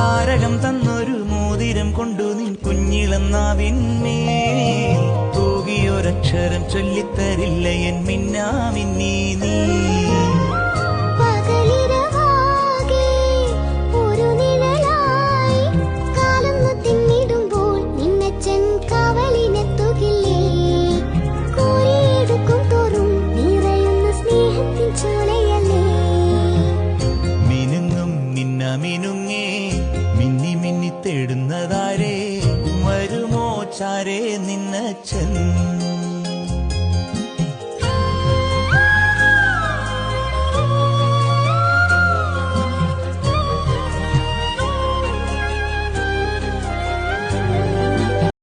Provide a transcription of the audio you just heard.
താരകം തന്നൊരു മോതിരം കൊണ്ടു നിൻ കുഞ്ഞിളന്നാവിന്മേ തൂകിയൊരക്ഷരം ചൊല്ലിത്തരില്ല എൻ മിന്നാമിന്നീ നീ. കാവലിന് തേടുന്നതാരേ? വരുമോ ചാരേ നിന്നച്ചൻ